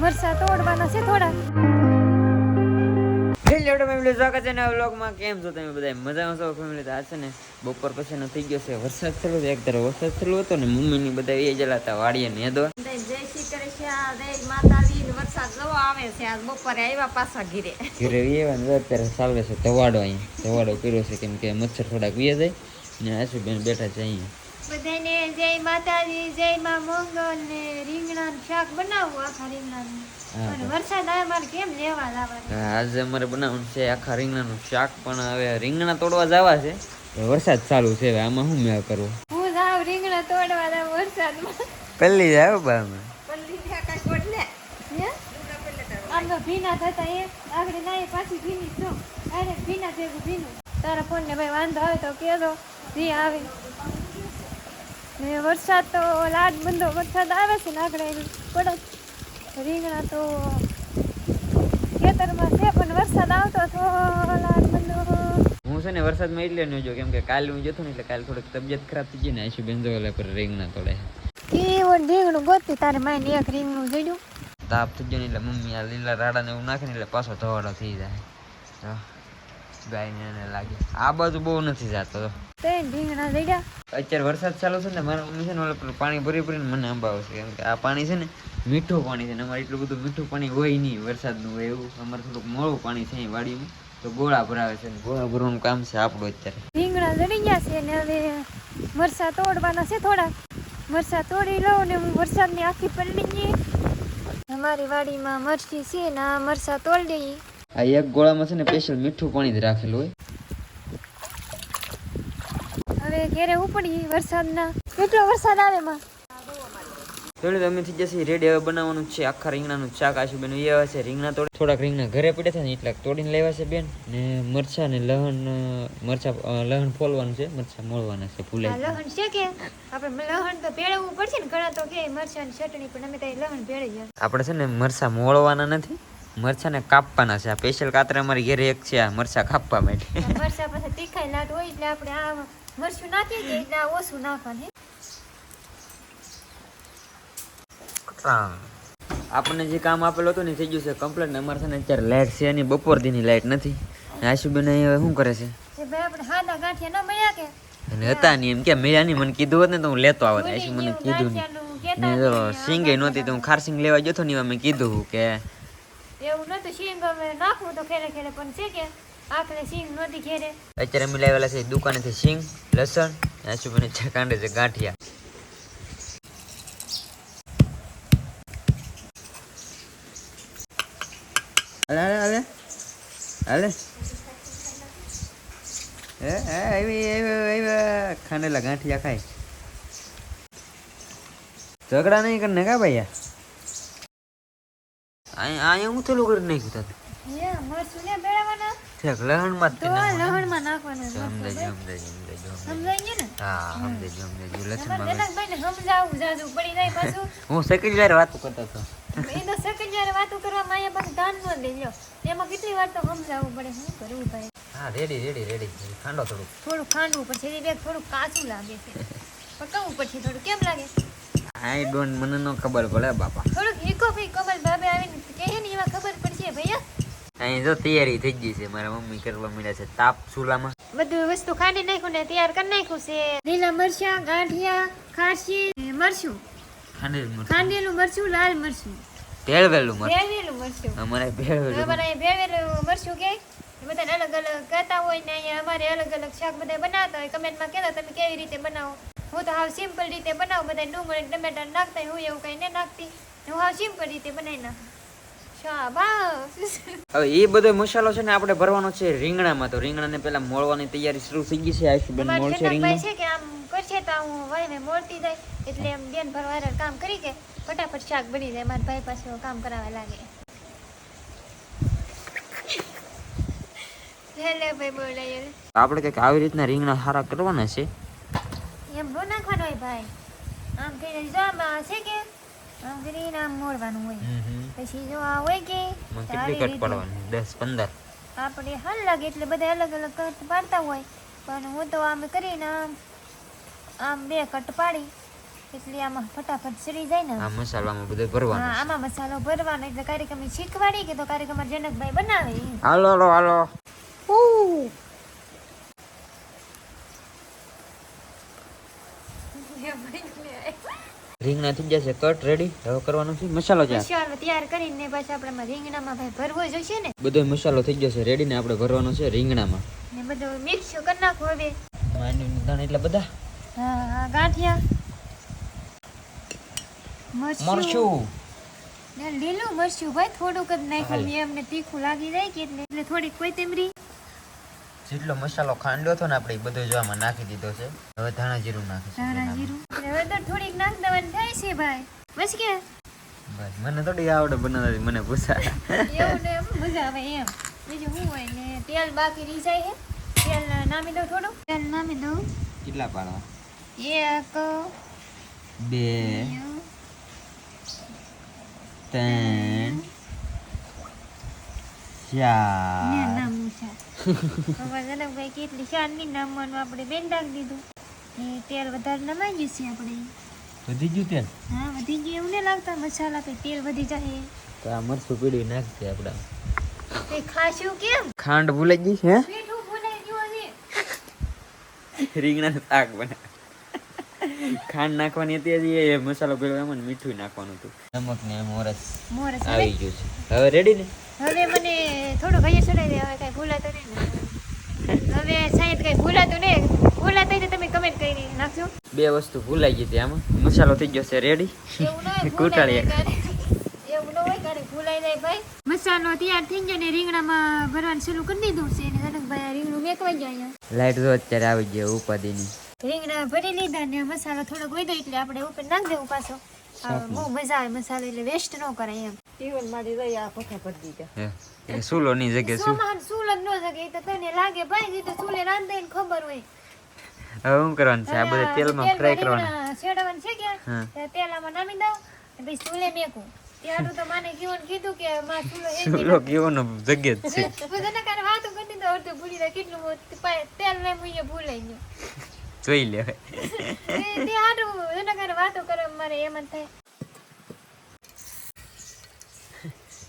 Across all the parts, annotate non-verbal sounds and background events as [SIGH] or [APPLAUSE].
મરસા તોડવાના છે થોડા. હેલો ફેમિલી સ્વાગત છે નવા વ્લોગમાં. કેમ છો તમે બધા મજામાં છો ફેમિલી તો આ છે ને બપોર પછીનો થઈ ગયો છે વરસાદ થયો છે. એક તરફ વરસાદ થયો હતો ને મમ્મીની બધા એ જલા હતા વાડીએ ને દો જય શ્રી કૃષ્ણ જય માતાજી વરસાદ જવો આવે છે. આજ બપોરે આવ્યા પાછા ઘીરે. ઘરે એવા ને અત્યારે ચાલે છે તવાડો અહીંયા તવાડો કર્યો છે કેમ કે મચ્છર થોડાક વીએ જાય. ને આશુબેન બેઠા છે અહીંયા. બધાને જય માતાજી જય માં મંગલ ને રીંગણા શાક બનાવવું આખા રીંગણા નું વરસાદ આવે મારે કેમ લેવા લાવવા આજે અમારે બનાવવાનું છે આખા રીંગણા નું શાક પણ હવે રીંગણા તોડવા જવા છે. વરસાદ ચાલુ છે હવે આમાં શું મેં કરવું? હું જાવ રીંગણા તોડવા જાવ વરસાદમાં. પહેલી જાવ બા અમે પલ્લી કાકા કોટલે હે? આમ તો ભીના થતા એ. આગળ ના એ પાછી ભીની છો અરે ભીના જેવું ભીનું. તારા ફોન ને ભાઈ વાંધો આવે તો કહેજો જી આવે. ને વરસાદ તો લાડ બંધો વરસાદ આવે છે ને પડે. રીંગણા તો ખેતરમાં છે પણ વરસાદ આવતો તો લાડ બંધો. હું છે ને વરસાદમાં એટલે ન જો કેમ કે કાલે હું જતો ને એટલે કાલે થોડીક તબિયત ખરાબ થઈ ગઈ ને આશી બેન જોવા પર રીંગણા તોડે. કેવું રીંગણું ગોતી તારે માઈને એક રીંગણું જડ્યું તાપ થઈ ગયો ને એટલે મમ્મી આ લીલા રાડા ને એવું નાખે ને એટલે પાછો ધોવાડો થઈ જાય. ગાયને એને લાગે. આ બાજુ બહુ નથી જાતો તો. ત્રણ રીંગણા જડ્યા અત્યારે વરસાદ ચાલુ છે ને મારા મમ્મી છે ને ઓલા પાણી ભરી ભરીને મને અંબાવે છે. કેમ કે આ પાણી છે ને મીઠું પાણી છે ને અમારે એટલું બધું મીઠું પાણી હોય નહીં વરસાદનું હોય એવું. અમારે થોડુંક મોળું પાણી છે વાડીમાં તો ગોળા ભરાવે છે ને. ગોળા ભરવાનું કામ છે આપણું અત્યારે. રીંગણા જડી ગયા છે ને હવે મરસા તોડવાના છે થોડા. મરસા તોડી લઉં ને હું વરસાદની આખી પલળી ગઈ અમારી વાડીમાં મરચી છે ને આ મરસા તોડી આ એક ગોળામાં છે ને સ્પેશિયલ મીઠું પાણી જ રાખેલું હોય. હવે ઘેરે ઉપડી વરસાદના કેટલો વરસાદ આવે માં થોડું અમે થઈ જશે રેડી હવે બનાવવાનું છે. આખા રીંગણાનું શાક આશુ બેન. એ છે રીંગણા તોડી થોડાક રીંગણા ઘરે પડ્યા છે ને એટલા તોડીને લેવા છે બેન. ને મરચા ને લહણ મરચા લહણ ફોલવાનું છે. મરચા મોળવાના છે આ લહણ છે કે? આપણે લહણ તો ભેળવવું પડશે ને ઘણા તો કે મરચાની ચટણી પણ અમે તો લહણ ભેળી આપણે છે ને મરચા મોળવાના નથી. મરચા ને કાપવાના છે. આ સ્પેશિયલ કાતરા અમારી ઘરે એક છે આ મરચા કાપવા માટે. મરચા પાસે તીખાઈ લાટ હોય એટલે આપણે આ મરચું નાખી દઈએ એટલે ઓછું નાખવાનું આપણને જે કામ આપેલું હતું ને થઈ ગયું છે કમ્પ્લીટ ને અમારે છે ને અત્યારે લાઇટ છે એની બપોર દીની લાઇટ નથી. આશુબેન હવે શું કરે છે? અને હતા નહીં એમ કે મળ્યા નહીં મને કીધું હોત ને તો હું લેતો આવત. આશુ મને કીધું નહીં. સિંગે નહોતી તો હું ખારસિંગ લેવા ગયો હતો ને એમાં મેં કીધું કે એવું નતું, સિંગ અમે નાખવું તો ખેલે ખેલે પણ છે કે આખરે સિંગ નહોતી ઘેરે. અત્યારે અમે લાવેલા છે દુકાનેથી સિંગ, લસણ આશુબેન ચા કાંડે છે, ગાંઠિયા. હાલે હાલે હાલે. હે હે, આવી આવી આવી ખાંડેલા ગાંઠિયા ખાય. ઝઘડા નહીં કરીને કા ભાઈ અહીંયા હું કરી ઠેક જ તો તે નાખવાનું. લહણમાં સમજાય સમજાય સમજાય સમજાય ને? હા સમજાય સમજાય અમારે લસણમાં જનકભાઈને સમજાવવું પડી જાય પાછું. હું સેકન્ડ વાર વાતો કરતો હતો. એ સેકન્ડ જ્યારે વાતો કરવામાં અહીંયા પાછું ધ્યાન ન દેજો એમાં કેટલી વાર તો સમજાવવું પડે શું કરવું ભાઈ? હા રેડી રેડી રેડી ખાંડો થોડુંક. થોડું ખાંડવું બેગ થોડું કાચું લાગે છે. પકાવવું પડશે થોડું. કેમ લાગે? આઈ ડોન્ટ મને નો ખબર પડે બાપા. થોડુંક હીકો ફીકો ભાભે આવીને ભૈયા અહીં તો તૈયારી થઈ ગઈ છે. મારા મમ્મી કરવા મળ્યા છે તાપ ચૂલામાં. બધું વસ્તુ ખાંડી નાખ્યું ને તૈયાર કરી નાખ્યું છે. લીલા મરચા ગાંઠિયા ખારસી મરચું. ખાંડેલું મરચું. ખાંડેલું મરચું લાલ મરચું. ભેળવેલું મરચું. ભેળવેલું મરચું. અમારે ભેળવેલું અમારે ભેળવેલું મરચું કે? બધાને અલગ અલગ કહેતા હોય ને અહીંયા અમારે અલગ અલગ શાક બધા બનાવતા હોય. કમેન્ટમાં કહેતા તમે કેવી રીતે બનાવો. હું તો હાવ સિમ્પલ રીતે બનાવું. બધા ડુંગળી ટમેટા નાખતા હું એવું કંઈ ન નાખતી. હું હાવ સિમ્પલ રીતે બનાવી નાખું. હવે એ બધો મસાલો છે ને આપણે ભરવાનો છે રીંગણામાં. તો રીંગણાને પેલા મોળવાની તૈયારી શરૂ થઈ ગઈ છે. આયુષબેન મોળ છે રીંગણા. છે કે આમ કરશે તો હું વાય મોળતી જાય. એટલે એમ બેન ભરવા કામ કરી કે ફટાફટ શાક બની જાય. મારા ભાઈ પાસે કામ કરાવવા લાગે. હેલે ભાઈ બોલાય આપણે કંઈક આવી રીતના રીંગણા સારા કરવાના છે. એમ નો નાખવાનો હોય ભાઈ? આમ કરીને જો આમાં છે કે આમ આમ મોડવાનું હોય. પછી જો આ હોય કે કેટલી કટ રીતે દસ પંદર. આપણે હાલ લાગે એટલે બધા અલગ અલગ કટ પાડતા હોય. પણ હું તો આમ કરીને આમ આમ બે કટ પાડી. એટલે આમાં ફટાફટ સડી જાય ને. આ મસાલામાં બધું ભરવાનું હા આમાં મસાલો ભરવાનો. એટલે કાર્યક્રમ શીખવાડી કે તો કાર્યક્રમ જનકભાઈ બનાવે. હાલો હાલો હાલો. હાલો રીંગણા થઈ જશે કટ રેડી હવે કરવાનું છે? મસાલો છે મસાલો તૈયાર કરીને પછી આપણે રીંગણામાં ભાઈ ભરવો જોઈશે ને? બધો મસાલો થઈ જશે રેડી ને આપણે ભરવાનો છે રીંગણામાં. ને બધો મિક્સ કરી નાખો હવે. માંડવીના દાણા એટલે બધા? હા ગાંઠિયા. મરચું. લીલું મરચું ભાઈ થોડુંક જ નાખ્યું એમને તીખું લાગી જાય કે એટલે થોડીક કોઈ કોથમીરી. જેટલો મસાલો ખાંડ્યો હતો ને આપણે બધો જો આમાં નાખી દીધો છે. હવે ધાણા જીરું નાખીશું ધાણા જીરું? હવે તો થોડીક નાખ દેવાની થાય છે ભાઈ. બસ કે? બસ મને થોડી આવડે બનાવતા મને પૂછા એવું ને મજા આવે એમ. બીજું શું હોય ને? તેલ બાકી રહી જાય છે. તેલ નામી દઉં થોડું. તેલ નામી દઉં. કેટલા પાડવા? એક બે ત્રણ ચાર નામું જનકભાઈ કેટલી શાનની નામવાનું આપણે બેન રાખી દીધું ને તેલ વધારે નમાઈ ગયું છે આપણે વધી ગયું તેલ? હા વધી ગયું એવું નહીં લાગતા મસાલા કઈ તેલ વધી જાય તો આ મરચું પીડી નાખશે આપણે તે ખાશું કેમ ખાંડ ભૂલાઈ ગઈ છે મીઠું ભૂલાઈ ગયું છે રીંગણાનું શાક બના. ખાંડ નાખવાની હતી હજી એ મસાલો પેલો એમાં મીઠું નાખવાનું હતું. નમક ને મોરસ મોરસ આવી ગયું છે. હવે રેડી ને? હવે મને થોડું ભાઈ ચડાવી દે હવે કઈ ભૂલાતું નહીં હવે સાહેબ કઈ ભૂલાતું નહીં ભૂલાતું તો તમે કમેન્ટ કરી નાખજો. બે વસ્તુ ભૂલાઈ ગઈ હતી આમાં. મસાલો થઈ ગયો છે રેડી જાય એવું ન હોય ક્યારેક ભૂલાઈ જાય ભાઈ. મસાલો તૈયાર થઈ ગયો ને રીંગણામાં ભરવાનું શરૂ કરી દીધું છે ને જનકભાઈ આ રીંગણું મેકવાઈ ગયા અહીંયા. લાઈટ અત્યારે આવી ગઈ ઉપાધિની રીંગણા ભરી લીધા ને મસાલો થોડોક વધ્યો એટલે આપણે ઉપર નાખી દેવું પાછો. મજા આવે મસાલો એટલે વેસ્ટ ન કરાય એમ. હે, એ સુલોની જગ્યાએ શું સોમાન ન શકે એ તો તને લાગે ભાઈ એ તો સુલે રાંધે ને ખબર હોય. હવે શું કરવાનું છે? આ બધા તેલમાં ફ્રાય કરવાના. રીંગણા છે કે તેલામાં નામી દઉં પછી સુલે મેકું. ત્યારું તો માને કીધું કીધું કે માં સુલો એ સુલો કેવાનો જગ્યા જ છે. [LAUGHS] હું તને કારે વાતું કરી દીધું અડધું ભૂલી જાય કેટલું તેલ ને મુઈએ ભૂલાઈ ગયું. જોઈ લે તે તે એના કારે વાતો કરવા મારે એમ જ થાય.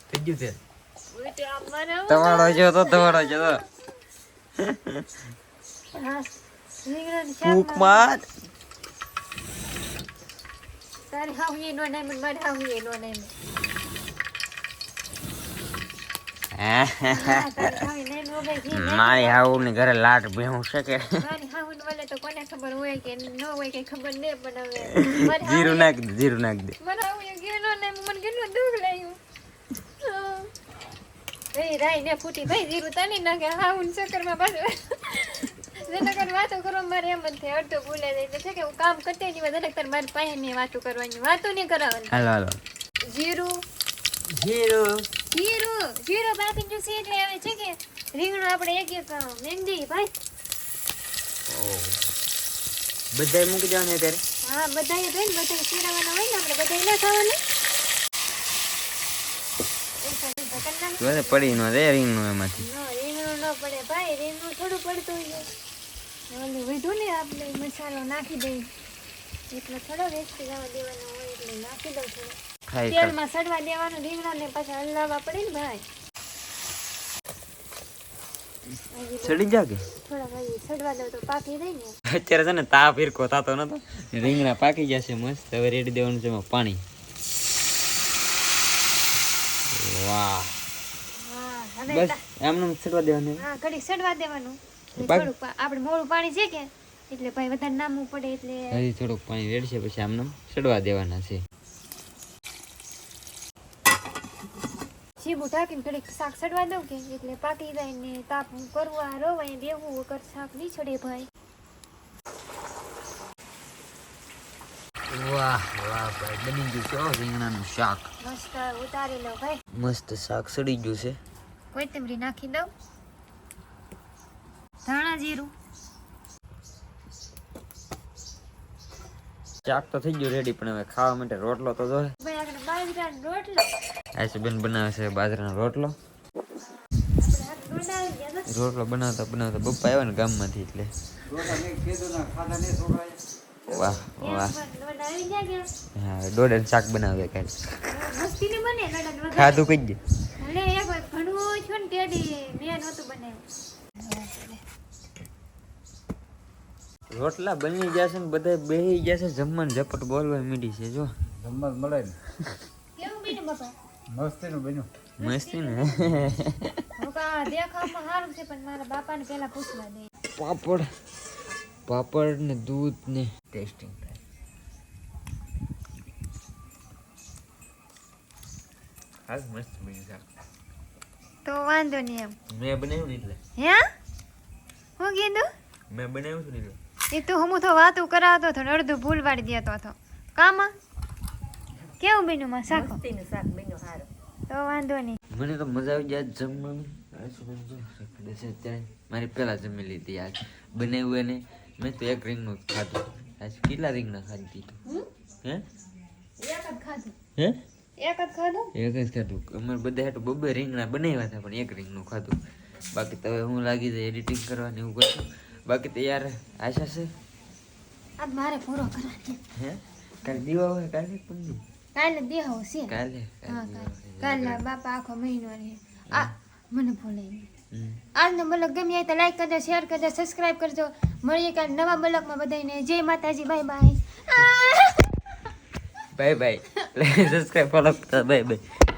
થઈ ગયું મને આવું તમારો છે તો તમારો છે તો. શાકમાં માર. તારે હાવું એ નો નામ મારે હાવું એ નો નામ હા તારે હાવું નામ નો ભાઈ ઘી નામ. [LAUGHS] મારી હાઉ ને ઘરે લાટ ભેહું છે કે? મારી હાહુન વલે તો કોને ખબર હોય કે ન હોય ખબર નહીં પણ [LAUGHS] જીરું નાખ દે જીરું નાખ દે. મને હાહુએ કીધું ને મને કેટલું દુઃખ લાગ્યું. હા. એ ને ફૂટી ભાઈ જીરું તાની નાખે હાહુન ચક્કરમાં પાછું. જેના વાતો કરવા મારે એમ જ થાય અડધો ભૂલે છે કે હું કામ કરતી નહીં બધા તાર મારી પાસે વાતો કરવાની. વાતો નહીં કરવાની હાલો હાલો. જીરું. જીરું. જીરું જીરો બાકી જો સીટ આવે છે કે રીંગણું આપણે એક એક મેંદી ભાઈ. બધાય મૂકી દેવાનું અત્યારે? હા બધાએ તો બધાય ચીરવાના હોય ને આપણે બધાય ના ખાવાનું. પડી નો રે રીંગણું એમાંથી. ના રીંગણું ન પડે ભાઈ રીંગણું થોડું પડતું હોય. ઓલું વધુ ને આપણે મસાલો નાખી દઈ એટલે થોડો વેસ્ટ જવા દેવાનો હોય એટલે નાખી દઉં થોડું. ખાઈ તેલમાં સડવા દેવાનું પાછા હલાવવા પડે ને ભાઈ. સડી અત્યારે છે ને તાપ હિરકો થતો નતો. રીંગણા પાકી જશે મસ્ત. હવે રેડી દેવાનું છે પાણી. વાહ. બસ તા- સડવા દેવાનું. હા સડવા દેવાનું. થોડુંક આપણે મોડું પાણી છે કે? એટલે ભાઈ વધારે નામવું પડે એટલે હજી થોડુંક પાણી રેડશે પછી આમને સડવા દેવાના છે. શીબું ઢાંકીને ઘડીક શાક ચડવા દઉં કે એટલે પાકી જાય ને તાપ કરવું આ રો અહીં બેહું વગર શાક નહીં છડે ભાઈ. વાહ વાહ ભાઈ બની ગયું છે રીંગણાનું શાક. મસ્ત ઉતારી લો ભાઈ. મસ્ત શાક સડી ગયું છે. કોથમરી નાખી દઉં. ધાણા જીરું. શાક તો થઈ ગયું રેડી પણ હવે ખાવા માટે રોટલો તો જોઈએ. રોટલો. આશુબેન બનાવે છે બાજરાનો રોટલો. ગયા રોટલો બનાવતા બનાવતા બપ્પા આવ્યા ને ગામમાંથી એટલે. વાહ વાહ. ગયા હા દોડે શાક બનાવે બને વગર ખાધું કઈ દે ભલે એક વાર ઘણું છું ને રોટલા બની બધા બેહી જશે જમવાનું ઝપટ બોલવા મીડી છે જો. જમવાનું મળે ને. કેવું બીનું બાપા મસ્તીનું બન્યું. મસ્તી ને દેખાવમાં સારું છે પણ મારા બાપાને પહેલા પૂછવા દે. પાપડ પાપડ ને દૂધ ને ટેસ્ટિંગ થાય. હાલ મસ્ત બન્યું શાક તો વાંધો નહીં એમ. મેં બનાવ્યું એટલે. હે? હું કીધું? મેં બનાવ્યું છું એટલે. એ તો હું તો વાતો કરાવતો હતો ને અડધું ભૂલ વાળી દેતો હતો. કામાં? કેવું બન્યું માં શાક તો વાંધો નહીં. મને તો મજા આવી જાય જમવાની. અત્યારે. મારી પેલા જમી લીધી આજ. બનાવ્યું એને. મેં તો એક રીંગનું જ ખાધું. આજ કેટલા રીંગણા ખાધી? હે? એક જ ખાધું. હે? એક જ ખાધું? એક જ ખાધું. અમારે બધા હાટુ બબે રીંગણા બનાવ્યા હતા પણ એક રીંગનું ખાધું. બાકી તો હું લાગી જાય એડિટિંગ કરવાની એવું કરશું બાકી તો યાર આશા છે? મારે પૂરો કરવાની હે? કાલે દીવા હોય કાલે પણ દી કાલે દેહો છે. કાલે કાલે બાપા આખો મહિનો રહે. આ મને ભૂલે નહીં. હમ. આજનો બ્લોગ ગમે હોય તો લાઈક કરજો શેર કરજો સબસ્ક્રાઇબ કરજો. મળીએ કાલે નવા બ્લોગમાં બધાને જય માતાજી bye bye bye bye subscribe follow bye bye